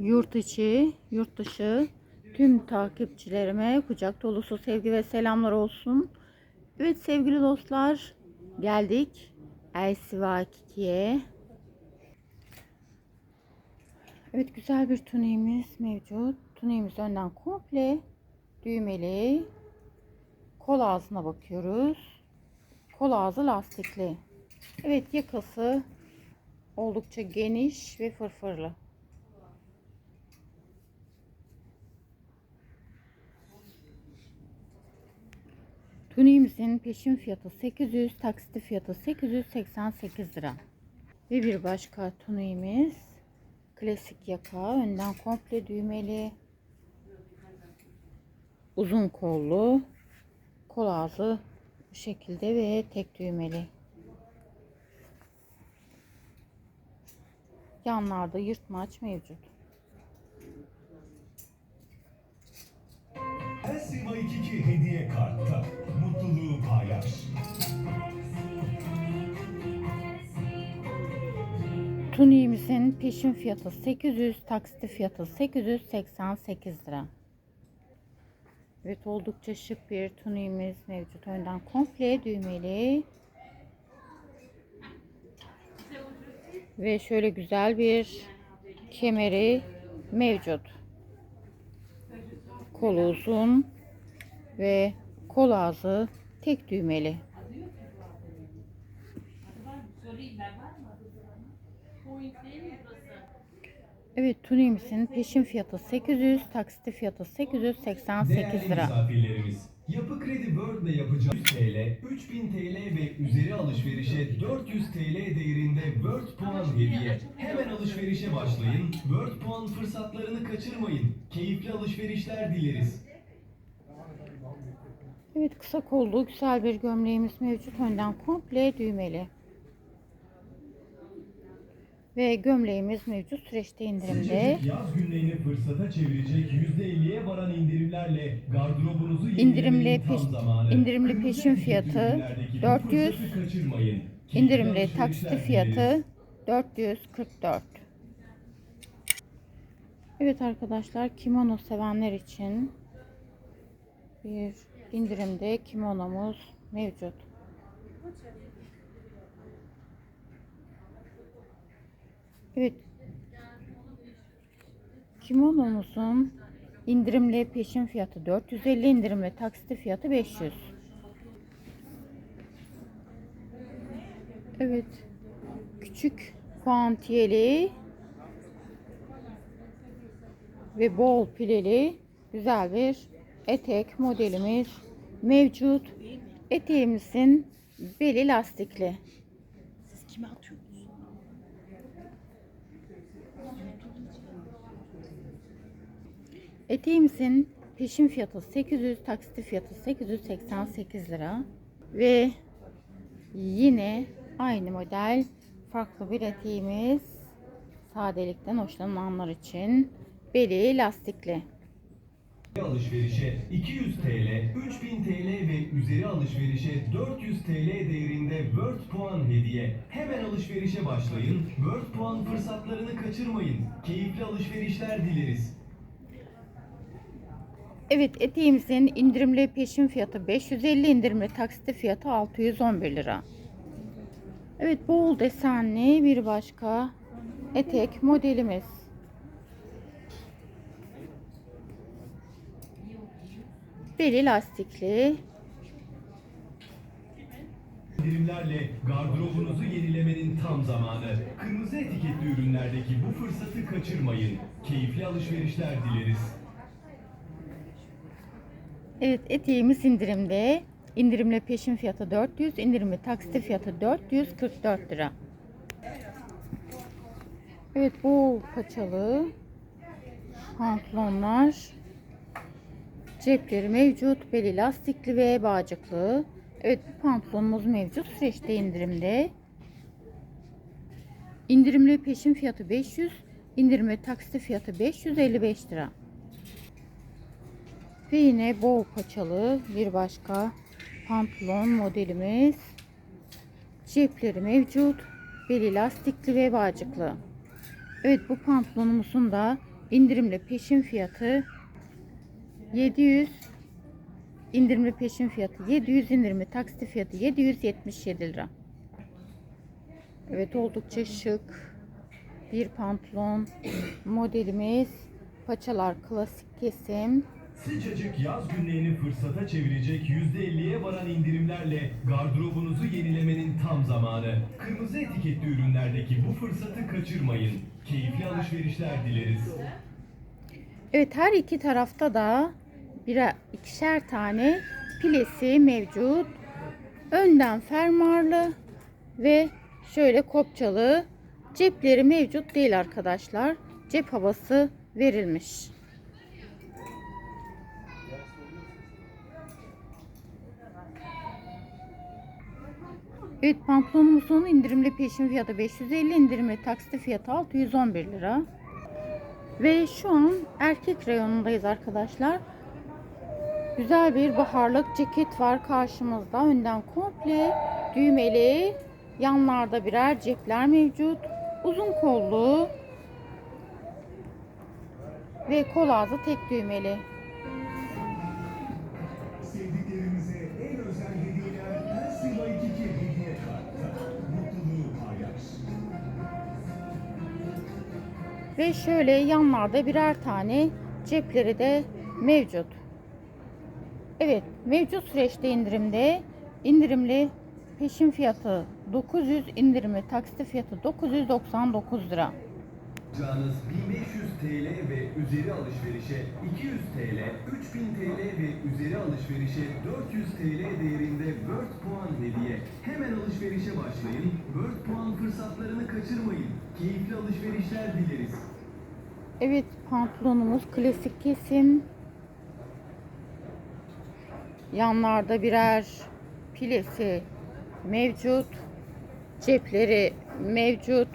yurt içi, yurt dışı tüm takipçilerime kucak dolusu sevgi ve selamlar olsun. Evet sevgili dostlar geldik Elsiva Kiki'ye. Evet güzel bir tuniğimiz mevcut. Tuniğimiz önden komple düğmeli. Kol ağzına bakıyoruz. Kol ağzı lastikli. Evet yakası oldukça geniş ve fırfırlı. Tuniğimizin peşin fiyatı 800, taksitli fiyatı 888 lira. Ve bir başka tuniğimiz klasik yaka, önden komple düğmeli, uzun kollu, kol ağzı bu şekilde ve tek düğmeli. Yanlarda yırtmaç mevcut. 22 hediye kartta. Mutluluğu paylaş. Tuniğimizin peşin fiyatı 800, taksitli fiyatı 888 lira. Evet oldukça şık bir tuniğimiz mevcut. Önden komple düğmeli. Ve şöyle güzel bir kemeri mevcut. Kolu uzun ve kol ağzı tek düğmeli. Evet tuniğimizin peşin fiyatı 800, taksitli fiyatı 888 Değerli lira. misafirlerimiz, Yapı Kredi World ile yapacağımız TL, 3000 TL ve üzeri alışverişe 400 TL değerinde World puan hediye. Hemen alışverişe başlayın. World puan fırsatlarını kaçırmayın. Keyifli alışverişler dileriz. Evet kısa kollu güzel bir gömleğimiz mevcut. Önden komple düğmeli. Ve gömleğimiz mevcut süreçte indirimde. Sıcacık yaz günlerini fırsata çevirecek %50'ye varan indirimlerle gardırobunuzu İndirimli peş- indirimli peşin fiyatı ürünlerdeki bu 400, fırsatı kaçırmayın. Keyifli İndirimli taksitli fiyatı 444. Evet arkadaşlar kimono sevenler için bir indirimde kimonomuz mevcut. Evet. Kimonomuzun indirimli peşin fiyatı 450, indirimli taksitli fiyatı 500. Evet. Küçük puantiyeli ve bol pileli güzel bir etek modelimiz mevcut. Eteğimizin beli lastikli. Siz kime atıyorsunuz? Eteğimizin peşin fiyatı 800, taksitli fiyatı 888 lira. Ve yine aynı model farklı bir eteğimiz. Sadelikten hoşlananlar için beli lastikli. Alışverişe 200 TL, 3000 TL ve üzeri alışverişe 400 TL değerinde World puan hediye. Hemen alışverişe başlayın. World puan fırsatlarını kaçırmayın. Keyifli alışverişler dileriz. Evet eteğimizin indirimli peşin fiyatı 550 indirimli taksitli fiyatı 611 lira. Evet bol desenli bir başka etek modelimiz. Beli lastikli. İndirimlerle gardırobunuzu yenilemenin tam zamanı. Kırmızı etiketli ürünlerdeki bu fırsatı kaçırmayın. Keyifli alışverişler dileriz. Evet eteğimiz indirimde. İndirimli peşin fiyatı 400, indirimli taksitli fiyatı 444 lira. Evet bol paçalı pantolonlar. Cepleri mevcut. Beli lastikli ve bağcıklı. Evet bu pantolonumuz mevcut. Süreçte indirimde. İndirimli peşin fiyatı 500. indirimli taksitli fiyatı 555 lira. Ve yine bol paçalı bir başka pantolon modelimiz. Cepleri mevcut. Beli lastikli ve bağcıklı. Evet bu pantolonumuzun da indirimli peşin fiyatı 700 indirimli peşin fiyatı 700 indirimli taksit fiyatı 777 lira. Evet oldukça şık bir pantolon modelimiz. Paçalar klasik kesim. Sıcacık yaz günlerini fırsata çevirecek %50'ye varan indirimlerle gardırobunuzu yenilemenin tam zamanı. Kırmızı etiketli ürünlerdeki bu fırsatı kaçırmayın. Keyifli alışverişler dileriz. Evet her iki tarafta da birer ikişer tane pilesi mevcut. Önden fermuarlı ve şöyle kopçalı cepleri mevcut değil arkadaşlar. Cep havası verilmiş. Evet pantolonumuzun indirimli peşin fiyatı 550 indirimli taksit fiyatı 611 lira. Ve şu an erkek reyonundayız arkadaşlar. Güzel bir baharlık ceket var karşımızda. Önden komple düğmeli. Yanlarda birer cepler mevcut. Uzun kollu. Ve kol ağzı tek düğmeli. Sevdiklerimize en özel hediyeler Elsiva 22 hediye kartı. Mutluluğu paylaş. Ve şöyle yanlarda birer tane cepleri de mevcut. Evet mevcut süreçte indirimde indirimli peşin fiyatı 900 indirimli taksit fiyatı 999 lira. Alacağınız 1500 TL ve üzeri alışverişe 200 TL, 3000 TL ve üzeri alışverişe 400 TL değerinde Word puan hediye. Hemen alışverişe başlayın. Word puan fırsatlarını kaçırmayın. Keyifli alışverişler dileriz. Evet pantolonumuz klasik kesim. Yanlarda birer pilesi mevcut. Cepleri mevcut.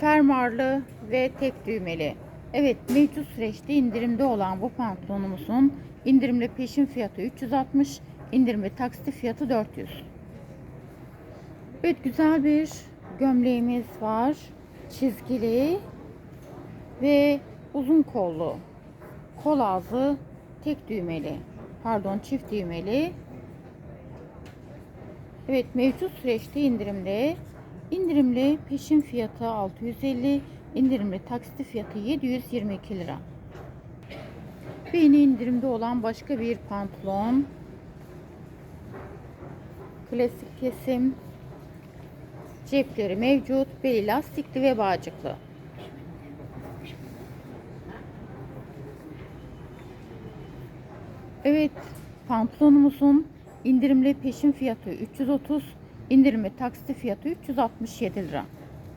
Fermuarlı ve tek düğmeli. Evet mevcut süreçte indirimde olan bu pantolonumuzun indirimli peşin fiyatı 360, indirimli taksit fiyatı 400. Evet güzel bir gömleğimiz var. Çizgili ve uzun kollu. Kol ağzı tek düğmeli. Pardon çift düğmeli. Evet mevcut süreçte indirimde. İndirimli peşin fiyatı 650, indirimli taksit fiyatı 722 lira. Ve yine indirimde olan başka bir pantolon. Klasik kesim. Cepleri mevcut. Beli lastikli ve bağcıklı. Evet, pantolonumuzun indirimli peşin fiyatı 330, indirimli taksit fiyatı 367 lira.